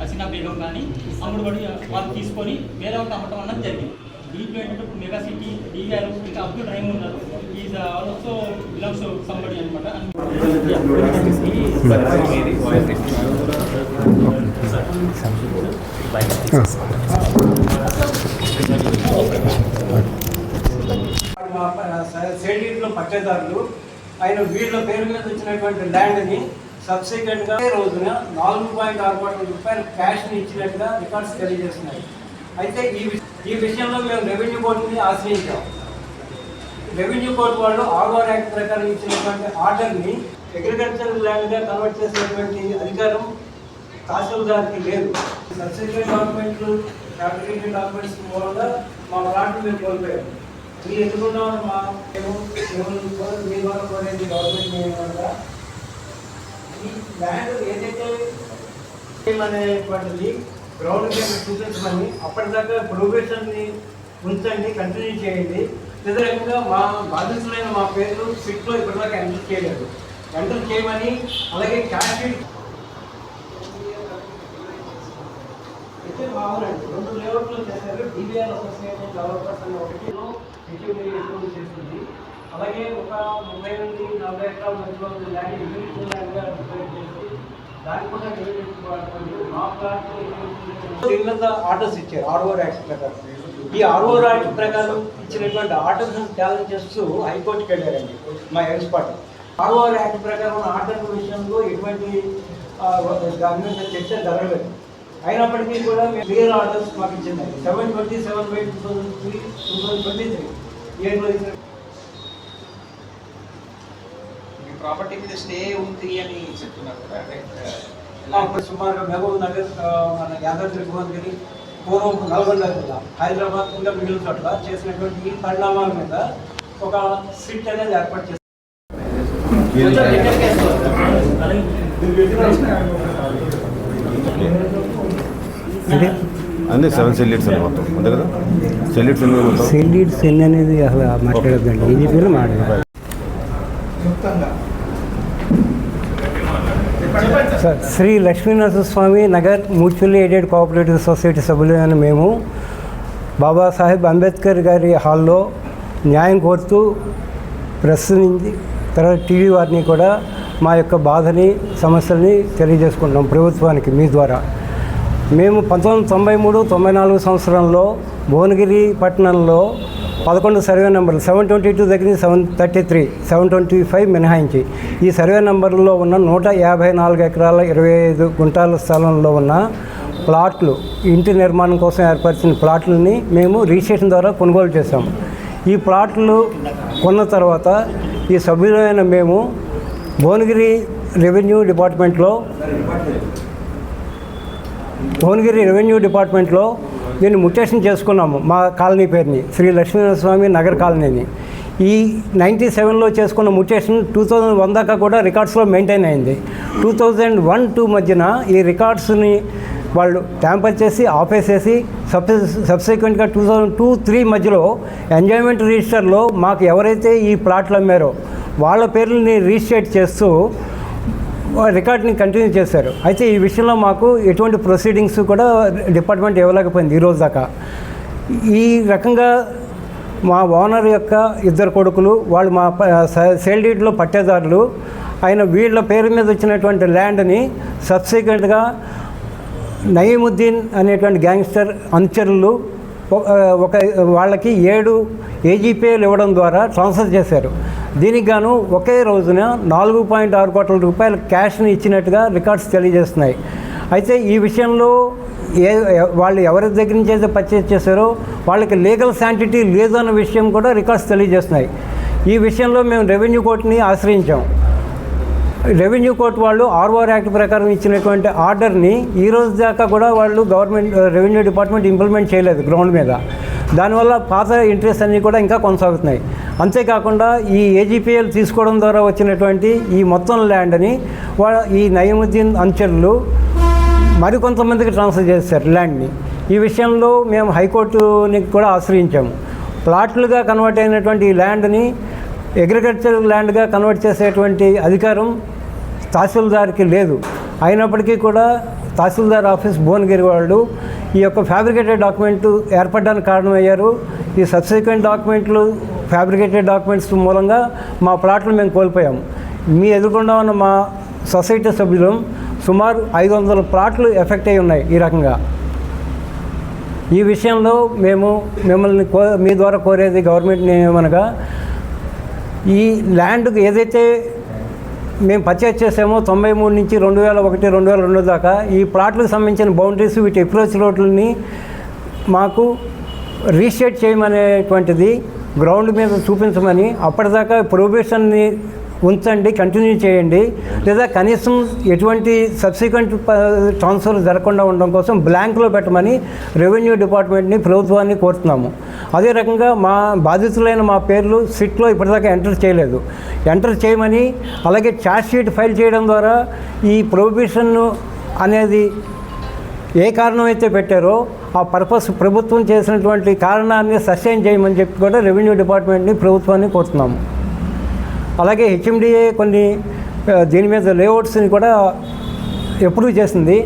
హసీనా బేగం కానీ అమ్ముడు పడి వాళ్ళు తీసుకొని వేరే వాళ్ళకి అమ్మటం అన్నది జరిగింది. దీంట్లో ఏంటంటే ఇప్పుడు మెగా సిటీ డీ గారు ఇంకా అబ్దుల్ రహీమ్ ఉన్నారు. ఈజ్ ఆల్సో బిలాంగ్స్ సంబడి అనమాట. మా సేల్డీట్లో పట్టేదారులు ఆయన వీళ్ళ పేరు మీద వచ్చినటువంటి ల్యాండ్ని సబ్సిక్వెంట్గా రోజున నాలుగు పాయింట్ ఆరు కోట్ల రూపాయలు క్యాష్ని ఇచ్చినట్టుగా రికార్డ్స్ తెలియజేస్తున్నాయి. అయితే ఈ ఈ విషయంలో మేము రెవెన్యూ బోర్డుని ఆశ్రయించాం. రెవెన్యూ బోర్డు వాళ్ళు ఆర్ఓఆర్ యాక్ట్ ప్రకారం ఇచ్చినటువంటి ఆర్డర్ని అగ్రికల్చర్ ల్యాండ్గా కన్వర్ట్ చేసేటువంటి అధికారం తహసీల్దార్కి లేదు. సబ్సిక్వెంట్ డాక్యుమెంట్లు ఫ్యాబ్రికేటెడ్ డాక్యుమెంట్స్ మూలంగా మా ప్లాంట్ మేము కోల్పోయాం. మీరు ఎందుకున్నాం మా మేము మీ ద్వారా కోరేది గవర్నమెంట్ ఏమనగా ఈ ల్యాండ్ ఏదైతే అనేటువంటిది గ్రౌండ్ చూపించమని అప్పటిదాకా ప్రోగ్రెషన్ని ఉంచండి కంటిన్యూ చేయండి. వ్యతిరేకంగా మా బాధితులైన మా పేర్లు సిట్లో ఇప్పటిదాకా ఎంటర్ చేయలేదు. ఎంటర్ చేయమని అలాగే క్యాష్ షీట్ అయితే మా ఊరండి రెండు లేఅవుట్లు చేశారు. డిబిఆర్ అసోసియేషన్ డెవలపర్స్ అనే ఒకటి. చేస్తుంది. అలాగే ఒక ముప్పై నుండి నలభై ఎకరాల మధ్యలో ఉన్న ల్యాండ్ ల్యాండ్గా చేసి దాన్ని కూడా వాడుకోండి మా ప్లాట్ దీని మీద ఆర్డర్స్ ఇచ్చారు ఆర్ఓఆర్ యాక్ట్ ప్రకారం. ఈ ఆర్ఓఆర్ యాక్ట్ ప్రకారం ఇచ్చినటువంటి ఆర్డర్స్ ఛాలెంజ్ చేస్తూ హైకోర్టుకి వెళ్ళారండి మా ఎక్స్పర్ట్ ఆర్ఓఆర్ యాక్ట్ ప్రకారం ఆర్డర్ విషయంలో ఎటువంటి మీద చర్చ జరగలేదు. అయినప్పటికీ కూడా మేము క్లియర్ ఆర్డర్స్ మాకు ఇచ్చింది seven twenty seven by two thousand three two thousand twenty three ఇయర్లో ఇచ్చిన మీ ప్రాపర్టీ మీద స్టే ఉంది అని చెప్తున్నారు కదా ఇప్పుడు సుమారుగా మహబూబ్ నగర్ మన యాదాద్రి భువనగిరి పూర్వం నల్గొండ జిల్లా హైదరాబాద్ ఇంకా మిగిలిన చోట్ల చేసినటువంటి ఈ పరిణామాల మీద ఒక సిట్ అనేది ఏర్పాటు చేస్తారు అన్నీ సెవెన్ సెల్యూట్స్ అండి మొత్తం అంతే కదా? సెల్యూట్స్ ఎన్ని మొత్తం? సెల్ అనేది అసలు మాట్లాడద్దండి. ఈజీపీలో మాట్లాడాలి. Sir Shri Lakshminarasimhaswamy Nagar mutually aided cooperative society సభ్యులైన మేము బాబాసాహెబ్ అంబేద్కర్ గారి హాల్లో న్యాయం కోరుతూ ప్రెస్ నుంచి తర్వాత టీవీ వారిని కూడా మా యొక్క బాధని సమస్యల్ని తెలియజేసుకుంటున్నాం ప్రభుత్వానికి మీ ద్వారా. మేము పంతొమ్మిది వందల తొంభై మూడు తొంభై నాలుగు సంవత్సరంలో భువనగిరి పట్టణంలో పదకొండు సర్వే నెంబర్లు సెవెన్ ట్వంటీ టూ దగ్గర seven thirty three seven twenty five మినహాయించి. ఈ సర్వే నెంబర్లో ఉన్న నూట యాభై నాలుగు ఎకరాల ఇరవై ఐదు గుంటాల స్థలంలో ఉన్న ప్లాట్లు ఇంటి నిర్మాణం కోసం ఏర్పరిచిన ప్లాట్లని మేము రిజిస్ట్రేషన్ ద్వారా కొనుగోలు చేశాము ఈ ప్లాట్లు కొన్న తర్వాత ఈ సభ్యులైన మేము భువనగిరి రెవెన్యూ డిపార్ట్మెంట్లో భువనగిరి రెవెన్యూ డిపార్ట్మెంట్లో దీన్ని ముటేషన్ చేసుకున్నాము. మా కాలనీ పేరుని శ్రీ లక్ష్మీనరస్వామి నగర్ కాలనీని. ఈ నైంటీ సెవెన్లో చేసుకున్న ముటేషన్ టూ థౌజండ్ వన్ దాకా కూడా రికార్డ్స్లో మెయింటైన్ అయింది. టూ థౌజండ్ వన్ టూ మధ్యన ఈ రికార్డ్స్ని వాళ్ళు ట్యాంపర్ చేసి ఆపేసేసి సబ్ సబ్సిక్వెంట్గా టూ థౌజండ్ టూ త్రీ మధ్యలో ఎంజాయ్మెంట్ రిజిస్టర్లో మాకు ఎవరైతే ఈ ప్లాట్లు అమ్మారో వాళ్ళ పేర్లని రిజిస్ట్రేట్ చేస్తూ రికార్డ్ని కంటిన్యూ చేశారు. అయితే ఈ విషయంలో మాకు ఎటువంటి ప్రొసీడింగ్స్ కూడా డిపార్ట్మెంట్ ఇవ్వలేకపోయింది ఈ రోజు దాకా. ఈ రకంగా మా ఓనర్ యొక్క ఇద్దరు కొడుకులు వాళ్ళు మా సేల్ డీడ్లో పట్టేదారులు ఆయన వీళ్ళ పేరు మీద వచ్చినటువంటి ల్యాండ్ని సబ్సిక్వెంట్గా నయీముద్దీన్ అనేటువంటి గ్యాంగ్స్టర్ అనుచరులు ఒక వాళ్ళకి ఏడు ఏజీపీఎల్ ఇవ్వడం ద్వారా ట్రాన్స్ఫర్ చేశారు. దీనికి గాను ఒకే రోజున నాలుగు పాయింట్ ఆరు కోట్ల రూపాయల క్యాష్ని ఇచ్చినట్టుగా రికార్డ్స్ తెలియజేస్తున్నాయి. అయితే ఈ విషయంలో ఏ వాళ్ళు ఎవరి దగ్గర నుంచి అయితే పర్చేజ్ చేశారో వాళ్ళకి లీగల్ శాంటిటీ లేదు అన్న విషయం కూడా రికార్డ్స్ తెలియజేస్తున్నాయి. ఈ విషయంలో మేము రెవెన్యూ కోర్టుని ఆశ్రయించాం. రెవెన్యూ కోర్టు వాళ్ళు ఆర్ఓఆర్ యాక్ట్ ప్రకారం ఇచ్చినటువంటి ఆర్డర్ని ఈ రోజు దాకా కూడా వాళ్ళు గవర్నమెంట్ రెవెన్యూ డిపార్ట్మెంట్ ఇంప్లిమెంట్ చేయలేదు గ్రౌండ్ మీద. దానివల్ల పాత ఇంట్రెస్ట్ అన్నీ కూడా ఇంకా కొనసాగుతున్నాయి. అంతేకాకుండా ఈ ఏజీపీఎల్ తీసుకోవడం ద్వారా వచ్చినటువంటి ఈ మొత్తం ల్యాండ్ని వా ఈ నయముద్దీన్ అంచెలు మరికొంతమందికి ట్రాన్స్ఫర్ చేశారు ల్యాండ్ని ఈ విషయంలో మేము హైకోర్టుని కూడా ఆశ్రయించాము ప్లాట్లుగా కన్వర్ట్ అయినటువంటి ఈ ల్యాండ్ని అగ్రికల్చర్ ల్యాండ్గా కన్వర్ట్ చేసేటువంటి అధికారం తహసీల్దార్కి లేదు. అయినప్పటికీ కూడా తహసీల్దార్ ఆఫీస్ భువనగిరి వాళ్ళు ఈ యొక్క ఫ్యాబ్రికేటెడ్ డాక్యుమెంట్ ఏర్పడడానికి కారణమయ్యారు. ఈ సబ్సిక్వెంట్ డాక్యుమెంట్లు ఫ్యాబ్రికేటెడ్ డాక్యుమెంట్స్ మూలంగా మా ప్లాట్లు మేము కోల్పోయాం. మీ ఎదుర్కొండా ఉన్న మా సొసైటీ సభ్యులు సుమారు ఐదు వందల ప్లాట్లు ఎఫెక్ట్ అయి ఉన్నాయి ఈ రకంగా. ఈ విషయంలో మేము మిమ్మల్ని కో మీ ద్వారా కోరేది గవర్నమెంట్ని ఏమనగా ఈ ల్యాండ్కు ఏదైతే మేము పర్చేజ్ చేసాము తొంభై మూడు నుంచి రెండు వేల ఒకటి రెండు వేల రెండు దాకా. ఈ ప్లాట్లకు సంబంధించిన బౌండరీస్ వీటి అప్రోచ్ రోడ్లని మాకు రీస్టేట్ చేయమనేటువంటిది గ్రౌండ్ మీద చూపించమని అప్పటిదాకా ప్రొబేషన్ని ఉంచండి కంటిన్యూ చేయండి. లేదా కనీసం ఎటువంటి సబ్సిక్వెంట్ ట్రాన్స్ఫర్ జరగకుండా ఉండడం కోసం బ్లాంక్లో పెట్టమని రెవెన్యూ డిపార్ట్మెంట్ని ప్రభుత్వాన్ని కోరుతున్నాము. అదే రకంగా మా బాధితులైన మా పేర్లు సిట్లో ఇప్పటిదాకా ఎంటర్ చేయలేదు. ఎంటర్ చేయమని అలాగే ఛార్జ్ షీట్ ఫైల్ చేయడం ద్వారా ఈ ప్రొహిబిషన్ అనేది ఏ కారణం అయితే పెట్టారో ఆ పర్పస్ ప్రభుత్వం చేసినటువంటి కారణాన్ని సస్టైన్ చేయమని చెప్పి కూడా రెవెన్యూ డిపార్ట్మెంట్ని ప్రభుత్వాన్ని కోరుతున్నాము. అలాగే హెచ్ఎండిఏ కొన్ని దీని మీద లేఅవుట్స్ని కూడా ఎప్రూవ్ చేసింది.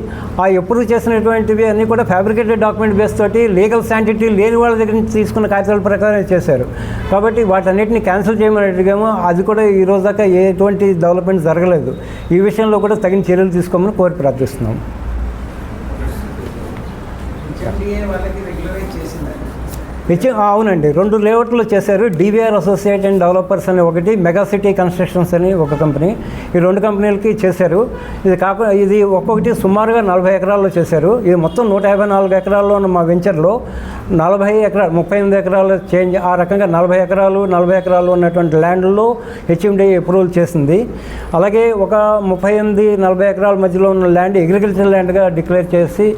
ఆ ఎప్రూవ్ చేసినటువంటివి అన్నీ కూడా ఫ్యాబ్రికేటెడ్ డాక్యుమెంట్ బేస్ తోటి లీగల్ శాంటిటీ లేని వాళ్ళ దగ్గర నుంచి తీసుకున్న కాగితాల ప్రకారం చేశారు. కాబట్టి వాటన్నిటిని క్యాన్సిల్ చేయమని అడిగాము అది కూడా ఈ రోజు దాకా ఎటువంటి డెవలప్మెంట్ జరగలేదు. ఈ విషయంలో కూడా తగిన చర్యలు తీసుకోమని కోరి ప్రార్థిస్తున్నాం హెచ్ఎండిఏ వాళ్ళకి రెగ్యులరైజ్ చేసిందండి హెచ్ అవునండి. రెండు లేఅవుట్లు చేశారు. డివిఆర్ అసోసియేట్ అండ్ డెవలపర్స్ అని ఒకటి మెగా సిటీ కన్స్ట్రక్షన్స్ అని ఒక కంపెనీ ఈ రెండు కంపెనీలకి చేశారు. ఇది కాకుండా ఇది ఒక్కొక్కటి సుమారుగా నలభై ఎకరాల్లో చేశారు. ఇది మొత్తం నూట యాభై నాలుగు ఎకరాల్లో ఉన్న మా వెంచర్లో నలభై ఎకరాలు ముప్పై ఎనిమిది ఎకరాలు చేంజ్ ఆ రకంగా నలభై ఎకరాలు నలభై ఎకరాలు ఉన్నటువంటి ల్యాండ్లో హెచ్ఎండి అప్రూవల్ చేసింది. అలాగే ఒక ముప్పై ఎనిమిది నలభై ఎకరాల మధ్యలో ఉన్న ల్యాండ్ అగ్రికల్చర్ ల్యాండ్గా డిక్లేర్ చేసి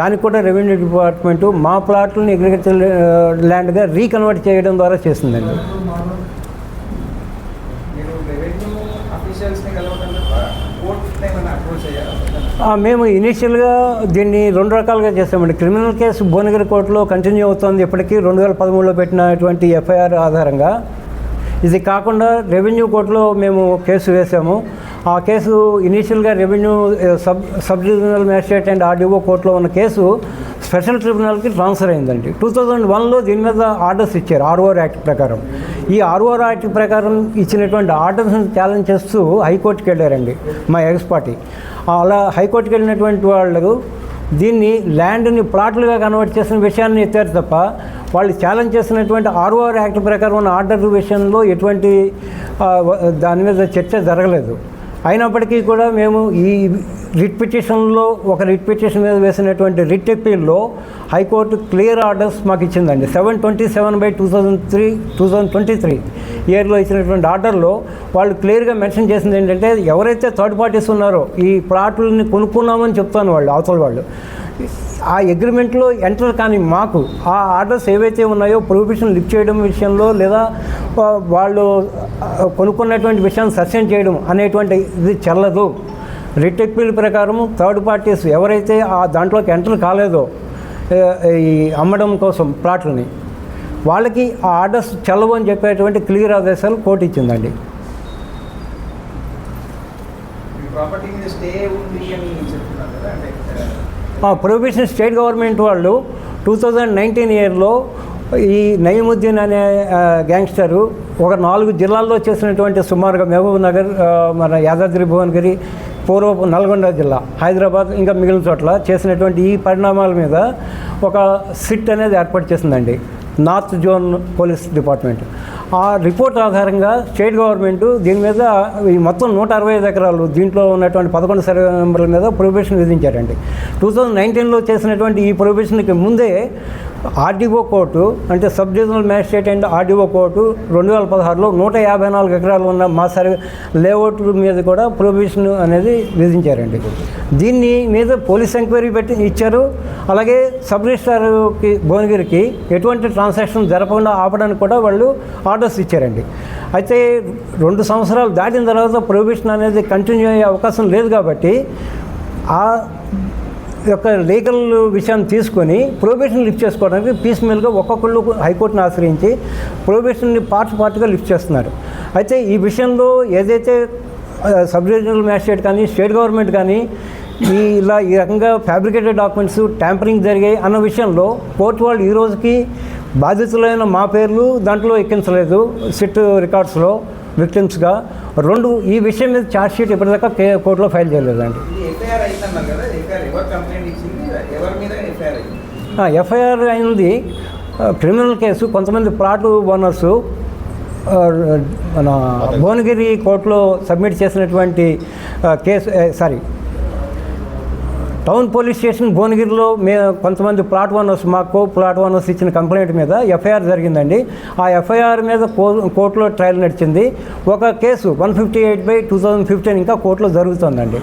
దానికి కూడా రెవెన్యూ డిపార్ట్మెంటు మా ప్లాట్లని అగ్రికల్చర్ ల్యాండ్గా రీకన్వర్ట్ చేయడం ద్వారా చేసిందండి మేము ఇనీషియల్గా దీన్ని రెండు రకాలుగా చేసామండి క్రిమినల్ కేసు భువనగిరి కోర్టులో కంటిన్యూ అవుతోంది ఇప్పటికీ. రెండు వేల పదమూడులో పెట్టినటువంటి ఎఫ్ఐఆర్ ఆధారంగా ఇది కాకుండా రెవెన్యూ కోర్టులో మేము కేసు వేసాము ఆ కేసు ఇనీషియల్గా revenue sub sub divisional magistrate and RDO కోర్టులో ఉన్న కేసు స్పెషల్ ట్రిబ్యునల్కి ట్రాన్స్ఫర్ అయిందండి. టూ థౌజండ్ వన్లో దీని మీద ఆర్డర్స్ ఇచ్చారు ఆర్ఓఆర్ యాక్ట్ ప్రకారం. ఈ ఆర్ఓఆర్ యాక్ట్ ప్రకారం ఇచ్చినటువంటి ఆర్డర్స్ని ఛాలెంజ్ చేస్తూ హైకోర్టుకి వెళ్ళారండి మా ఎక్స్ పార్టీ. అలా హైకోర్టుకి వెళ్ళినటువంటి వాళ్ళు దీన్ని ల్యాండ్ని ప్లాట్లుగా కన్వర్ట్ చేసిన విషయాన్ని ఎత్తారు తప్ప వాళ్ళు ఛాలెంజ్ చేసినటువంటి ఆర్ఓఆర్ యాక్ట్ ప్రకారం ఉన్న ఆర్డర్ విషయంలో ఎటువంటి దాని మీద చర్చ జరగలేదు. అయినప్పటికీ కూడా మేము ఈ రిట్ పిటిషన్లో ఒక రిట్ పిటిషన్ మీద వేసినటువంటి రిట్ అప్పీల్లో హైకోర్టు క్లియర్ ఆర్డర్స్ మాకు ఇచ్చిందండి. Seven twenty seven by two thousand three two thousand twenty three ఇయర్లో ఇచ్చినటువంటి ఆర్డర్లో వాళ్ళు క్లియర్గా మెన్షన్ చేసింది ఏంటంటే ఎవరైతే థర్డ్ పార్టీస్ ఉన్నారో ఈ ప్లాట్లని కొనుక్కున్నామని చెప్తాను వాళ్ళు అవతల వాళ్ళు. ఆ అగ్రిమెంట్లో ఎంటర్ కానీ మాకు ఆ ఆర్డర్స్ ఏవైతే ఉన్నాయో ప్రొహిబిషన్ లిఫ్ట్ చేయడం విషయంలో లేదా వాళ్ళు కొనుక్కున్నటువంటి విషయాన్ని సస్టైన్ చేయడం అనేటువంటి ఇది చెల్లదు. రిట్ అప్పీల్ ప్రకారం థర్డ్ పార్టీస్ ఎవరైతే ఆ దాంట్లోకి ఎంటర్ కాలేదో ఈ అమ్మడం కోసం ప్లాట్లని వాళ్ళకి ఆ ఆర్డర్స్ చెల్లవు అని చెప్పేటువంటి క్లియర్ ఆదేశాలు కోర్టు ఇచ్చిందండి. ప్రొహిబిషన్ స్టేట్ గవర్నమెంట్ వాళ్ళు టూ థౌజండ్ నైన్టీన్ ఇయర్లో ఈ నయీముద్దీన్ అనే గ్యాంగ్స్టరు ఒక నాలుగు జిల్లాల్లో చేసినటువంటి సుమారుగా మహబూబ్ నగర్ మన యాదాద్రి భువనగిరి పూర్వపు నల్గొండ జిల్లా హైదరాబాద్ ఇంకా మిగిలిన చోట్ల చేసినటువంటి ఈ పరిణామాల మీద ఒక సిట్ అనేది ఏర్పాటు చేసిందండి నార్త్ జోన్ పోలీస్ డిపార్ట్మెంట్. ఆ రిపోర్ట్ ఆధారంగా స్టేట్ గవర్నమెంట్ దీని మీద ఈ మొత్తం నూట అరవై ఐదు ఎకరాలు దీంట్లో ఉన్నటువంటి పదకొండు సర్వే నెంబర్ల మీద ప్రొహిబిషన్ విధించారండి. టూ థౌజండ్ నైన్టీన్లో చేసినటువంటి ఈ ప్రొహిబిషన్కి ముందే ఆర్డీఓ కోర్టు అంటే sub divisional magistrate and RDO court రెండు వేల పదహారులో నూట యాభై నాలుగు ఎకరాలు ఉన్న మా సర్వే లేఅవుట్ మీద కూడా ప్రొహిబిషన్ అనేది విధించారండి. దీన్ని మీద పోలీస్ ఎంక్వైరీ పెట్టి ఇచ్చారు. అలాగే సబ్ రిజిస్టార్కి భువనగిరికి ఎటువంటి ట్రాన్సాక్షన్ జరపకుండా ఆపడానికి కూడా వాళ్ళు ఆర్డర్స్ ఇచ్చారండి. అయితే రెండు సంవత్సరాలు దాటిన తర్వాత ప్రొహిబిషన్ అనేది కంటిన్యూ అయ్యే అవకాశం లేదు కాబట్టి ఆ యొక్క లీగల్ విషయాన్ని తీసుకొని ప్రొబేషన్ లిఫ్ట్ చేసుకోవడానికి పీస్మెల్గా ఒక్కొక్కళ్ళు హైకోర్టును ఆశ్రయించి ప్రొబేషన్ని పార్ట్ పార్ట్గా లిఫ్ట్ చేస్తున్నారు. అయితే ఈ విషయంలో ఏదైతే సబ్ రీజనల్ మ్యాజిస్ట్రేట్ కానీ స్టేట్ గవర్నమెంట్ కానీ ఈ ఇలా ఈ రకంగా ఫ్యాబ్రికేటెడ్ డాక్యుమెంట్స్ ట్యాంపరింగ్ జరిగాయి అన్న విషయంలో కోర్టు వాళ్ళు ఈ రోజుకి బాధితులైన మా పేర్లు దాంట్లో ఎక్కించలేదు సిట్ రికార్డ్స్లో విక్టిమ్స్గా రెండు ఈ విషయం మీద ఛార్జ్ షీట్ ఇప్పటిదాకా కే- కోర్టులో ఫైల్ చేయలేదండి. కంప్లైంట్ ఇచ్చింది ఎవరి మీద ఎఫ్ఐఆర్ అయింది? ఎఫ్ఐఆర్ అయింది. ఆ, క్రిమినల్ కేసు కొంతమంది ప్లాట్ ఓనర్సు మన భువనగిరి కోర్టులో సబ్మిట్ చేసినటువంటి case sorry town police station భువనగిరిలో మే కొంతమంది ప్లాట్ ఓనర్స్ మాకు ప్లాట్ ఓనర్స్ ఇచ్చిన కంప్లైంట్ మీద ఎఫ్ఐఆర్ జరిగిందండి. ఆ ఎఫ్ఐఆర్ మీద కోర్టులో ట్రయల్ నడిచింది. ఒక case one fifty eight by two thousand fifteen ఇంకా కోర్టులో జరుగుతుందండి.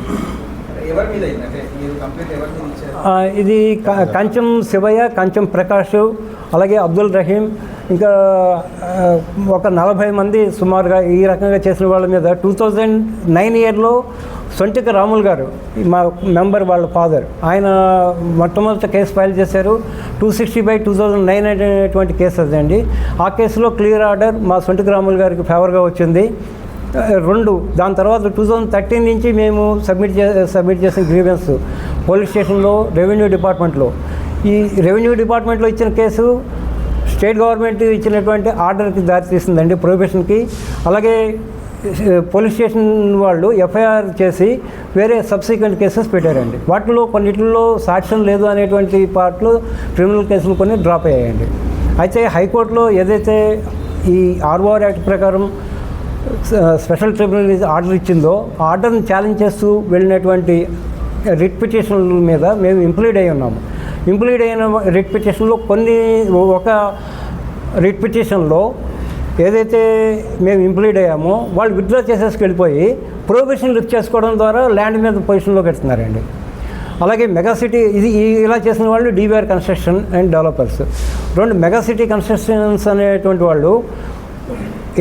ఇది క- కంచం శివయ్య కంచం ప్రకాష్ అలాగే అబ్దుల్ రహీం. ఇంకా ఒక నలభై మంది సుమారుగా ఈ రకంగా చేసిన వాళ్ళ మీద టూ థౌజండ్ నైన్ ఇయర్లో సొంటిక రాములు గారు మా మెంబర్ వాళ్ళ ఫాదర్ ఆయన మొట్టమొదటి కేసు ఫైల్ చేశారు. Two sixty by two thousand nine అనేటువంటి కేసు అదండి ఆ కేసులో క్లియర్ ఆర్డర్ మా సొంటిక రాములు గారికి ఫేవర్గా వచ్చింది. రెండు దాని తర్వాత టూ థౌజండ్ థర్టీన్ నుంచి మేము సబ్మిట్ చే సబ్మిట్ చేసిన గ్రీవెన్స్ పోలీస్ స్టేషన్లో రెవెన్యూ డిపార్ట్మెంట్లో. ఈ రెవెన్యూ డిపార్ట్మెంట్లో ఇచ్చిన కేసు స్టేట్ గవర్నమెంట్ ఇచ్చినటువంటి ఆర్డర్కి దారితీస్తుందండి ప్రొహిబిషన్కి. అలాగే పోలీస్ స్టేషన్ వాళ్ళు ఎఫ్ఐఆర్ చేసి వేరే సబ్సిక్వెంట్ కేసెస్ పెట్టారండి. వాటిలో కొన్నిటిలో సాక్ష్యం లేదు అనేటువంటి పార్ట్లు క్రిమినల్ కేసులు కొన్ని డ్రాప్ అయ్యాయండి. అయితే హైకోర్టులో ఏదైతే ఈ ఆర్ఓఆర్ యాక్ట్ ప్రకారం స్పెషల్ ట్రిబ్యునల్ ఆర్డర్ ఇచ్చిందో ఆ ఆర్డర్ని ఛాలెంజ్ చేస్తూ వెళ్ళినటువంటి రిట్ పిటిషన్ల మీద మేము ఇంప్లీడ్ అయి ఉన్నాము. ఇంప్లీడ్ అయిన రిట్ పిటిషన్లో కొన్ని ఒక రిట్ పిటిషన్లో ఏదైతే మేము ఇంప్లీడ్ అయ్యామో వాళ్ళు విత్డ్రా చేసేసి వెళ్ళిపోయి ప్రొహిబిషన్ లిఫ్ట్ చేసుకోవడం ద్వారా ల్యాండ్ మీద పొజిషన్లో పెడుతున్నారండి అలాగే మెగా సిటీ ఇది ఇలా చేసిన వాళ్ళు డీవీఆర్ కన్స్ట్రక్షన్ అండ్ డెవలపర్స్. రెండు మెగా సిటీ కన్స్ట్రక్షన్స్ అనేటువంటి వాళ్ళు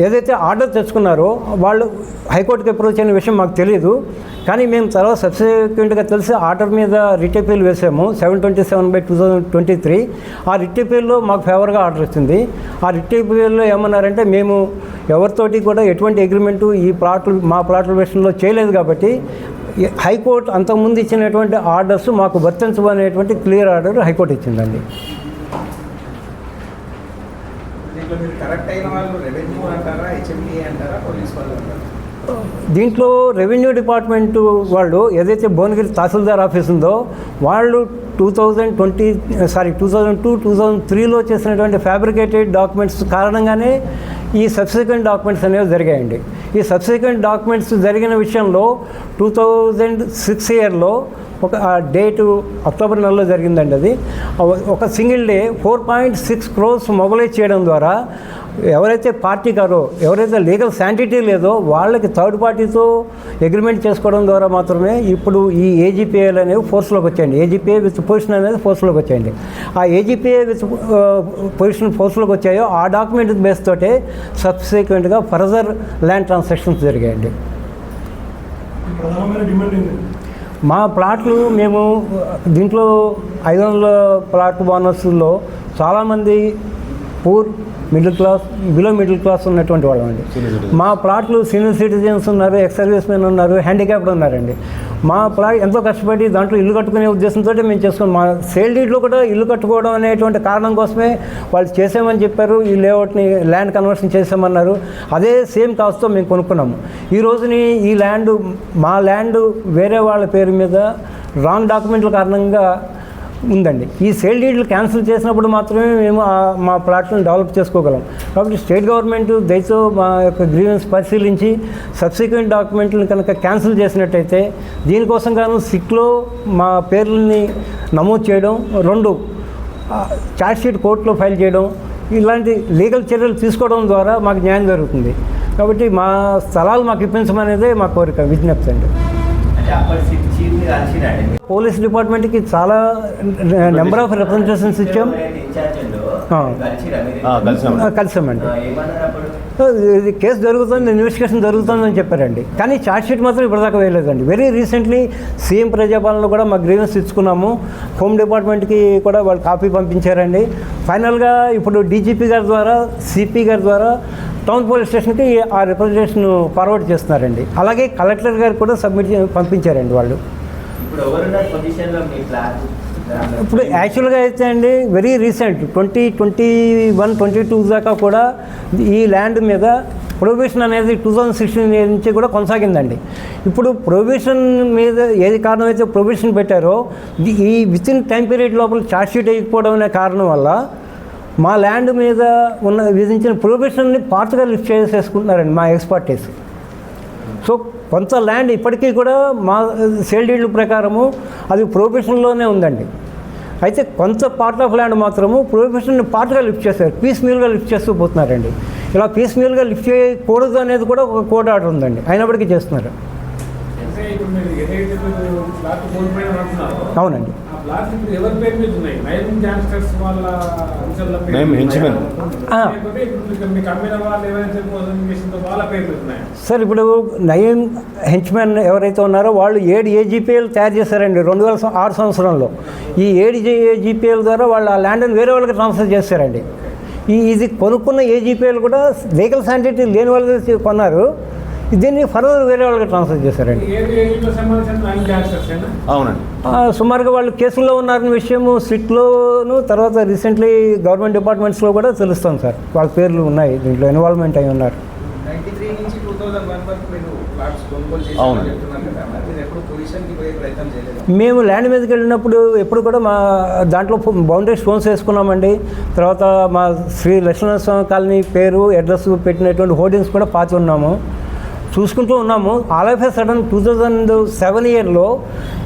ఏదైతే ఆర్డర్ తెచ్చుకున్నారో వాళ్ళు హైకోర్టుకి అప్రోచ్ అయిన విషయం మాకు తెలియదు కానీ మేము తర్వాత సబ్సిక్వెంట్గా తెలిసి ఆర్డర్ మీద రిట్ అపీల్ వేసాము. Seven twenty seven by two thousand twenty three ఆ రిట్ అపీల్లో మాకు ఫేవర్గా ఆర్డర్ వచ్చింది. ఆ రిట్ అపీల్లో ఏమన్నారంటే మేము ఎవరితోటి కూడా ఎటువంటి అగ్రిమెంటు ఈ ప్లాట్లు మా ప్లాట్ల విషయంలో చేయలేదు కాబట్టి హైకోర్టు అంతకుముందు ఇచ్చినటువంటి ఆర్డర్స్ మాకు వర్తించవు అనేటువంటి క్లియర్ ఆర్డర్ హైకోర్టు ఇచ్చిందండి దీంట్లో మీరు కరెక్ట్ అయిన వాళ్ళు రెవెన్యూ అంటారా అంటారా పోలీస్ వాళ్ళు అంటారా? దీంట్లో రెవెన్యూ డిపార్ట్మెంట్ వాళ్ళు ఏదైతే భువనగిరి తహసీల్దార్ ఆఫీస్ ఉందో వాళ్ళు two thousand twenty sorry two thousand two two thousand త్రీలో చేసినటువంటి ఫ్యాబ్రికేటెడ్ డాక్యుమెంట్స్ కారణంగానే ఈ సబ్సిక్వెంట్ డాక్యుమెంట్స్ అనేవి జరిగాయండి. ఈ సబ్సిక్వెంట్ డాక్యుమెంట్స్ జరిగిన విషయంలో టూ థౌజండ్ సిక్స్ ఇయర్లో ఒక డేటు అక్టోబర్ నెలలో జరిగిందండి అది. ఒక single day four point six crores mobilise చేయడం ద్వారా ఎవరైతే పార్టీ కారో ఎవరైతే లీగల్ శాంటిటీ లేదో వాళ్ళకి థర్డ్ పార్టీతో అగ్రిమెంట్ చేసుకోవడం ద్వారా మాత్రమే ఇప్పుడు ఈ ఏజీపీఏలు అనేవి ఫోర్స్లోకి వచ్చాయండి. ఏజీపీఏ విత్ పొజిషన్ అనేది ఫోర్స్లోకి వచ్చాయండి. ఆ ఏజీపీఏ విత్ పొజిషన్ ఫోర్స్లోకి వచ్చాయో ఆ డాక్యుమెంట్ బేస్ తోటే సబ్సిక్వెంట్గా ఫర్దర్ ల్యాండ్ ట్రాన్సాక్షన్స్ జరిగాయండి. మా ప్లాట్లు మేము దీంట్లో ఐదు వందల ప్లాట్ బోనస్లో చాలామంది poor middle class below middle class ఉన్నటువంటి వాళ్ళం అండి మా ప్లాట్లు సీనియర్ సిటిజన్స్ ఉన్నారు ఎక్స్ సర్వీస్ మెన్ ఉన్నారు హ్యాండిక్యాప్డ్ ఉన్నారండి. మా ప్లాట్ ఎంతో కష్టపడి దాంట్లో ఇల్లు కట్టుకునే ఉద్దేశంతో మేము చేసుకున్నాం. మా సేల్ డీడ్లో కూడా ఇల్లు కట్టుకోవడం అనేటువంటి కారణం కోసమే వాళ్ళు చేసామని చెప్పారు. ఈ లేఅవుట్ని ల్యాండ్ కన్వర్షన్ చేసామన్నారు అదే సేమ్ కాస్ట్తో మేము కొనుక్కున్నాము. ఈ రోజుని ఈ ల్యాండ్ మా ల్యాండ్ వేరే వాళ్ళ పేరు మీద రాంగ్ డాక్యుమెంట్ల కారణంగా ఉందండి. ఈ సేల్ డీడ్లు క్యాన్సిల్ చేసినప్పుడు మాత్రమే మేము మా ప్లాట్లను డెవలప్ చేసుకోగలం. కాబట్టి స్టేట్ గవర్నమెంట్ దయతో మా యొక్క గ్రీవెన్స్ పరిశీలించి సబ్సిక్వెంట్ డాక్యుమెంట్లను కనుక క్యాన్సిల్ చేసినట్టయితే దీనికోసం గాను సిక్లో మా పేర్లని నమోదు చేయడం రెండు ఛార్జ్షీట్ కోర్టులో ఫైల్ చేయడం ఇలాంటి లీగల్ చర్యలు తీసుకోవడం ద్వారా మాకు న్యాయం జరుగుతుంది. కాబట్టి మా స్థలాలు మాకు ఇప్పించమనేదే మా కోరిక విజ్ఞప్తి అండి. పోలీస్ డిపార్ట్మెంట్కి చాలా నెంబర్ ఆఫ్ రిప్రజెంటేషన్స్ ఇచ్చాం. కలిసామండి ఇది కేసు జరుగుతుంది ఇన్వెస్టిగేషన్ జరుగుతుందని చెప్పారండి. కానీ ఛార్జ్ షీట్ మాత్రం ఇప్పటిదాకా వేయలేదండి. వెరీ రీసెంట్లీ సీఎం ప్రజాపాలనలో కూడా మా గ్రీవెన్స్ ఇచ్చుకున్నాము. హోమ్ డిపార్ట్మెంట్కి కూడా వాళ్ళు కాపీ పంపించారండి. ఫైనల్గా ఇప్పుడు డీజీపీ గారి ద్వారా సిపి గారి ద్వారా టౌన్ పోలీస్ స్టేషన్కి ఆ రిప్రజెంటేషన్ ఫార్వర్డ్ చేస్తున్నారండి. అలాగే కలెక్టర్ గారికి కూడా సబ్మిట్ పంపించారండి వాళ్ళు. ఇప్పుడు యాక్చువల్గా అయితే అండి very recent twenty twenty one twenty two దాకా కూడా ఈ ల్యాండ్ మీద ప్రొవిషన్ అనేది టూ థౌజండ్ సిక్స్టీన్ నుంచి కూడా కొనసాగిందండి. ఇప్పుడు ప్రొవిషన్ మీద ఏది కారణం అయితే ప్రొవిషన్ పెట్టారో ఈ విత్ ఇన్ టైం పీరియడ్ లోపల ఛార్జ్ షీట్ వేయకపోవడం అనే కారణం వల్ల మా ల్యాండ్ మీద ఉన్న విధించిన ప్రొవిషన్ని పార్ట్గా లిఫ్ట్ చేసేసుకుంటున్నారండి మా ఎక్స్పర్టీస్. సో కొంత ల్యాండ్ ఇప్పటికీ కూడా మా సేల్ డీడ్ల ప్రకారము అది ప్రొఫెషన్లోనే ఉందండి. అయితే కొంత పార్ట్ ఆఫ్ ల్యాండ్ మాత్రము ప్రొఫెషన్ పార్ట్గా లిఫ్ట్ చేస్తారు పీస్ మీల్గా లిఫ్ట్ చేస్తూ పోతున్నారండి. ఇలా పీస్ మీల్గా లిఫ్ట్ చేయకూడదు అనేది కూడా ఒక కోడ్ ఆర్డర్ ఉందండి అయినప్పటికీ చేస్తున్నారు. అవునండి. ఇప్పుడు ఎవరి పేరు మీద ఉన్నాయి నైన్ గ్యాంగ్స్టర్స్ వాళ్ళ అంశాల పేరు Name మీద henchmen. ఉన్నాయా? ఆ. లేకపోతే ఇప్పుడు మీకు మీకు అమ్మిన వాళ్ళు ఎవరైతే మోసం చేసిందో వాళ్ళ పేరు మీద ఉన్నాయా సార్ ఇప్పుడు నయీం హెంచ్మెన్ ఎవరైతే ఉన్నారో వాళ్ళు ఏడు ఏజీపీఎల్ తయారు చేశారండి రెండు వేల ఆరు సంవత్సరంలో ఈ ఏడు ఏజీపీఎల్ ద్వారా వాళ్ళు ఆ ల్యాండ్ని వేరే వాళ్ళకి ట్రాన్స్ఫర్ చేశారండి ఈ ఇది కొనుక్కున్న ఏజీపీఎల్ కూడా లీగల్ శాంటిటీ లేని వాళ్ళు కొన్నారు దీన్ని ఫర్దర్ వేరే వాళ్ళకి ట్రాన్స్ఫర్ చేశారండి. అవునండి. ఆ, సుమారుగా వాళ్ళు కేసుల్లో ఉన్నారన్న విషయము సిట్లోను తర్వాత రీసెంట్లీ గవర్నమెంట్ డిపార్ట్మెంట్స్లో కూడా తెలుస్తుంది సార్. వాళ్ళ పేర్లు ఉన్నాయి దీంట్లో ఇన్వాల్వ్మెంట్ అయి ఉన్నారు. మేము ల్యాండ్ మీదకి వెళ్ళినప్పుడు ఎప్పుడు కూడా మా దాంట్లో బౌండరీ స్టోన్స్ వేసుకున్నామండి. తర్వాత మా శ్రీ లక్ష్మణస్వామి కాలనీ పేరు అడ్రస్ పెట్టినటువంటి హోర్డింగ్స్ కూడా పాతి ఉన్నాము. చూసుకుంటూ ఉన్నాము. All of a sudden two thousand seven ఇయర్లో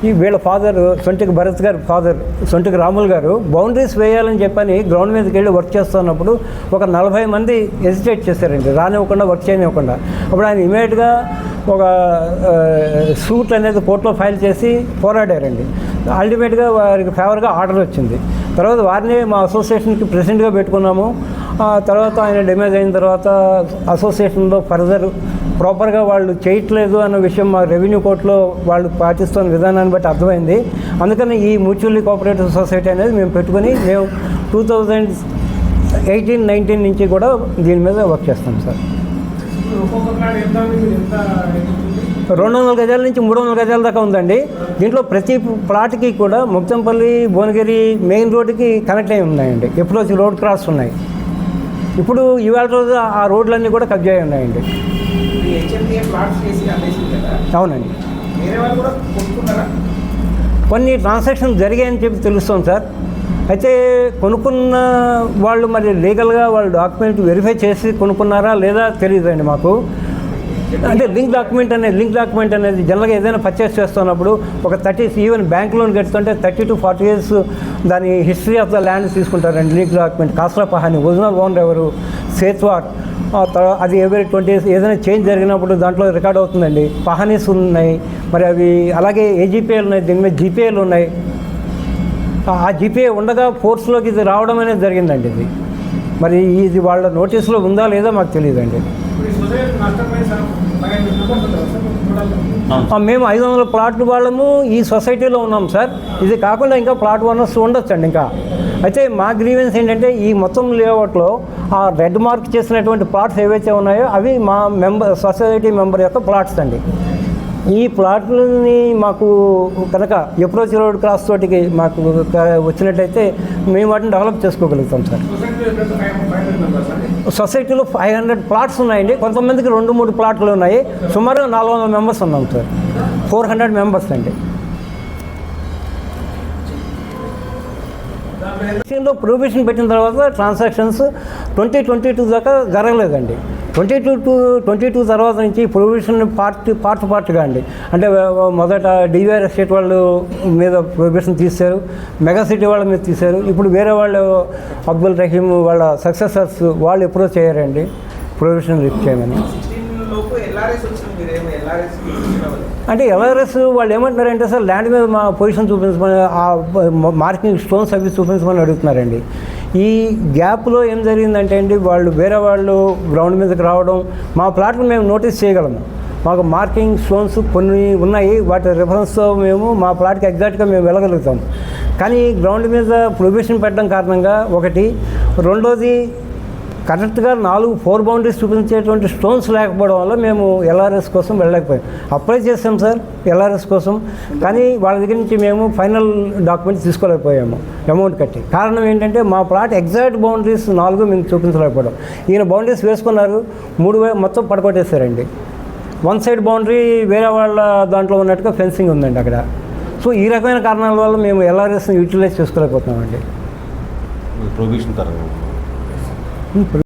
ఈ వీళ్ళ ఫాదర్ సొంటికి భరత్ గారు ఫాదర్ సొంటికి రాములు గారు బౌండరీస్ వేయాలని చెప్పని గ్రౌండ్ మీదకి వెళ్ళి వర్క్ చేస్తున్నప్పుడు ఒక నలభై మంది హెసిటేట్ చేశారండి. రానివ్వకుండా వర్క్ చేయనివ్వకుండా. అప్పుడు ఆయన ఇమీడియట్గా ఒక సూట్ అనేది కోర్టులో ఫైల్ చేసి పోరాడారండి. అల్టిమేట్గా వారికి ఫేవర్గా ఆర్డర్ వచ్చింది. తర్వాత వారిని మా అసోసియేషన్కి ప్రెసిడెంట్గా పెట్టుకున్నాము. ఆ తర్వాత ఆయన డెమేజ్ అయిన తర్వాత అసోసియేషన్లో ఫర్దర్ ప్రాపర్గా వాళ్ళు చేయట్లేదు అన్న విషయం మా రెవెన్యూ కోర్టులో వాళ్ళు పాటిస్తున్న విధానాన్ని బట్టి అర్థమైంది. అందుకని ఈ మ్యూచువల్లీ కోఆపరేటివ్ సొసైటీ అనేది మేము పెట్టుకొని మేము టూ థౌజండ్ ఎయిటీన్ నైన్టీన్ నుంచి కూడా దీని మీద వర్క్ చేస్తాం సార్. రెండు వందల గజాల నుంచి మూడు వందల గజాల దాకా ఉందండి. దీంట్లో ప్రతి ప్లాట్కి కూడా ముక్తంపల్లి భువనగిరి మెయిన్ రోడ్డుకి కనెక్ట్ అయి ఉన్నాయండి. ఎప్పుడో రోడ్ క్రాస్ ఉన్నాయి. ఇప్పుడు ఇవాళ రోజు ఆ రోడ్లన్నీ కూడా కబ్జాయి ఉన్నాయండి. అవునండి. కొన్ని ట్రాన్సాక్షన్ జరిగాయని చెప్పి తెలుస్తుంది సార్. అయితే కొనుక్కున్న వాళ్ళు మరి లీగల్గా వాళ్ళు డాక్యుమెంట్ వెరిఫై చేసి కొనుక్కున్నారా లేదా తెలియదండి మాకు. అంటే లింక్ డాక్యుమెంట్ అనేది లింక్ డాక్యుమెంట్ అనేది జనరల్గా ఏదైనా పర్చేస్ చేస్తున్నప్పుడు ఒక థర్టీ ఈవెన్ బ్యాంక్ లోన్ కడుతుంటే థర్టీ టు ఫార్టీ ఇయర్స్ దాని హిస్టరీ ఆఫ్ ద ల్యాండ్ తీసుకుంటారండి link document khasra pahani original owner ఎవరు? సేత్వాట్ తర్వాత అది ఎవరి ట్వంటీ ఏదైనా చేంజ్ జరిగినప్పుడు దాంట్లో రికార్డ్ అవుతుందండి. పహానీస్ ఉన్నాయి మరి అవి అలాగే ఏజీపీఏలు ఉన్నాయి దీని మీద జీపీఏలు ఉన్నాయి. ఆ- జీపీఏ ఉండగా ఫోర్స్లోకి ఇది రావడం అనేది జరిగిందండి ఇది. మరి ఇది వాళ్ళ నోటీసులో ఉందా లేదా మాకు తెలియదండి. మేము ఐదు వందల ప్లాట్లు వాళ్ళము ఈ సొసైటీలో ఉన్నాం సార్. ఇది కాకుండా ఇంకా ప్లాట్ ఓనర్స్ ఉండొచ్చండి ఇంకా. అయితే మా గ్రీవెన్స్ ఏంటంటే ఈ మొత్తం లేఅవుట్లో ఆ రెడ్ మార్క్ చేసినటువంటి ప్లాట్స్ ఏవైతే ఉన్నాయో అవి మా మెంబర్ సొసైటీ మెంబర్ యొక్క ప్లాట్స్ అండి. ఈ ప్లాట్లని మాకు కనుక ఎప్రోచ్ రోడ్ క్రాస్ తోటికి మాకు వచ్చినట్లయితే వచ్చినట్టయితే మేము వాటిని డెవలప్ చేసుకోగలుగుతాం సార్. సొసైటీలో ఫైవ్ హండ్రెడ్ ప్లాట్స్ ఉన్నాయండి. కొంతమందికి రెండు మూడు ప్లాట్లు ఉన్నాయి. సుమారు నాలుగు వందల మెంబర్స్ ఉన్నాం సార్. ఫోర్ హండ్రెడ్ మెంబర్స్ అండి. లో ప్రొవిషన్ పెట్టిన తర్వాత ట్రాన్సాక్షన్స్ ట్వంటీ ట్వంటీ టూ దాకా జరగలేదండి. Twenty two two twenty two తర్వాత నుంచి ప్రొవిషన్ పార్ట్ పార్ట్ పార్ట్గా అండి. అంటే మొదట డివిఆర్ ఎస్టేట్ వాళ్ళు మీద ప్రొవిషన్ తీశారు మెగా సిటీ వాళ్ళ మీద తీశారు. ఇప్పుడు వేరే వాళ్ళు అబ్దుల్ రహీం వాళ్ళ సక్సెసర్స్ వాళ్ళు ఎప్పుడో చేయరండి ప్రొవిషన్ లిఫ్ట్ చేయమని. అంటే ఎల్ఆర్ఎస్ వాళ్ళు ఏమంటున్నారంటే సార్ ల్యాండ్ మీద మా పొజిషన్ చూపించమని ఆ మార్కింగ్ స్టోన్స్ అవి చూపించమని అడుగుతున్నారండి. ఈ గ్యాప్లో ఏం జరిగిందంటే అండి వాళ్ళు వేరే వాళ్ళు గ్రౌండ్ మీదకి రావడం మా ప్లాట్ను మేము నోటీస్ చేయగలము. మాకు మార్కింగ్ స్టోన్స్ కొన్ని ఉన్నాయి వాటి రిఫరెన్స్తో మేము మా ప్లాట్కి ఎగ్జాక్ట్గా మేము వెళ్ళగలుగుతాం. కానీ గ్రౌండ్ మీద ప్రొబేషన్ పెట్టడం కారణంగా ఒకటి రెండోది కరెక్ట్గా నాలుగు ఫోర్ బౌండరీస్ చూపించేటువంటి స్టోన్స్ లేకపోవడం వల్ల మేము ఎల్ఆర్ఎస్ కోసం వెళ్ళలేకపోయాం. అప్లై చేసాం సార్ ఎల్ఆర్ఎస్ కోసం. కానీ వాళ్ళ దగ్గర నుంచి మేము ఫైనల్ డాక్యుమెంట్స్ తీసుకోలేకపోయాము అమౌంట్ కట్టి. కారణం ఏంటంటే మా ప్లాట్ ఎగ్జాక్ట్ బౌండరీస్ నాలుగు మేము చూపించలేకపోవడం ఈయన బౌండరీస్ వేసుకున్నారు మూడు మొత్తం పడగొట్టేశారండి. వన్ సైడ్ బౌండరీ వేరే వాళ్ళ దాంట్లో ఉన్నట్టుగా ఫెన్సింగ్ ఉందండి అక్కడ. సో ఈ రకమైన కారణాల వల్ల మేము ఎల్ఆర్ఎస్ని యూటిలైజ్ చేసుకోలేకపోతున్నామండి. ప్రొవిషన్ Ну,